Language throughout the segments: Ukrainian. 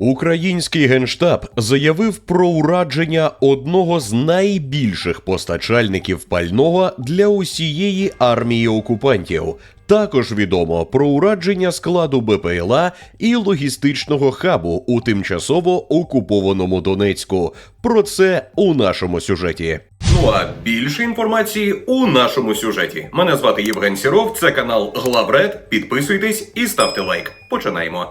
Український генштаб заявив про урадження одного з найбільших постачальників пального для усієї армії окупантів. Також відомо про урадження складу БПЛА і логістичного хабу у тимчасово окупованому Донецьку. Про це у нашому сюжеті. Ну а більше інформації у нашому сюжеті. Мене звати Євген Сіров, це канал Главред. Підписуйтесь і ставте лайк. Починаємо.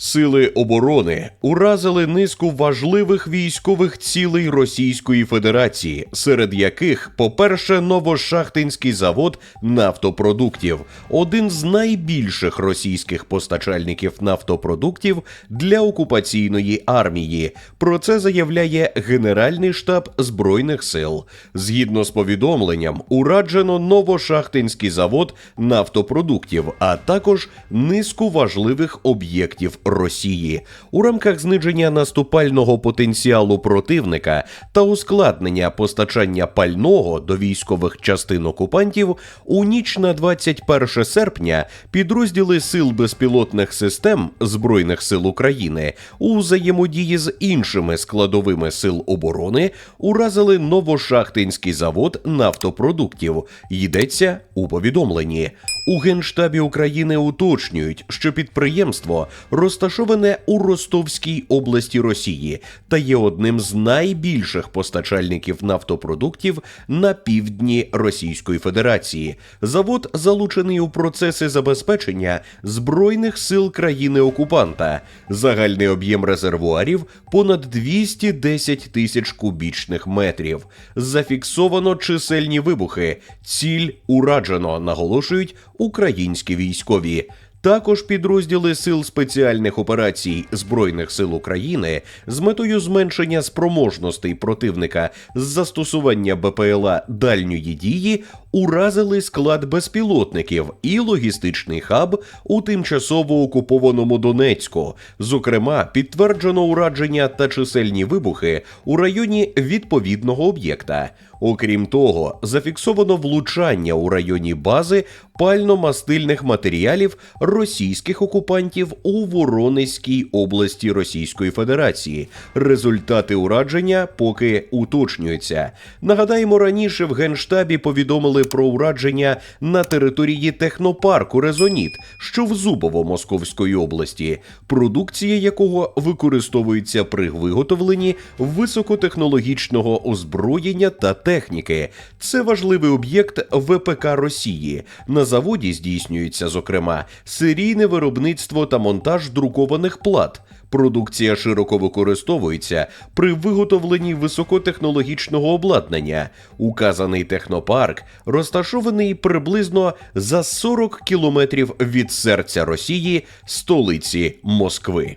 Сили оборони уразили низку важливих військових цілей Російської Федерації, серед яких, по-перше, Новошахтинський завод нафтопродуктів, один з найбільших російських постачальників нафтопродуктів для окупаційної армії. Про це заявляє Генеральний штаб Збройних сил. Згідно з повідомленням, ураджено Новошахтинський завод нафтопродуктів, а також низку важливих об'єктів Росії у рамках зниження наступального потенціалу противника та ускладнення постачання пального до військових частин окупантів у ніч на 21 серпня підрозділи сил безпілотних систем Збройних сил України у взаємодії з іншими складовими сил оборони уразили Новошахтинський завод нафтопродуктів. Йдеться у повідомленні. У Генштабі України уточнюють, що підприємство розташоване у Ростовській області Росії та є одним з найбільших постачальників нафтопродуктів на півдні Російської Федерації. Завод залучений у процеси забезпечення збройних сил країни-окупанта. Загальний об'єм резервуарів понад 210 тисяч кубічних метрів. Зафіксовано чисельні вибухи. Ціль ураджено, наголошують українські військові. Також підрозділи сил спеціальних операцій Збройних сил України з метою зменшення спроможностей противника з застосування БПЛА дальньої дії уразили склад безпілотників і логістичний хаб у тимчасово окупованому Донецьку. Зокрема, підтверджено урадження та чисельні вибухи у районі відповідного об'єкта. Окрім того, зафіксовано влучання у районі бази пально-мастильних матеріалів російських окупантів у Воронезькій області Російської Федерації. Результати урадження поки уточнюються. Нагадаємо, раніше в генштабі повідомили про урадження на території технопарку Резоніт, що в Зубово Московської області, продукція якого використовується при виготовленні високотехнологічного озброєння та техніки. Це важливий об'єкт ВПК Росії. На заводі здійснюється, зокрема, серійне виробництво та монтаж друкованих плат. Продукція широко використовується при виготовленні високотехнологічного обладнання. Указаний технопарк розташований приблизно за 40 кілометрів від серця Росії, столиці Москви.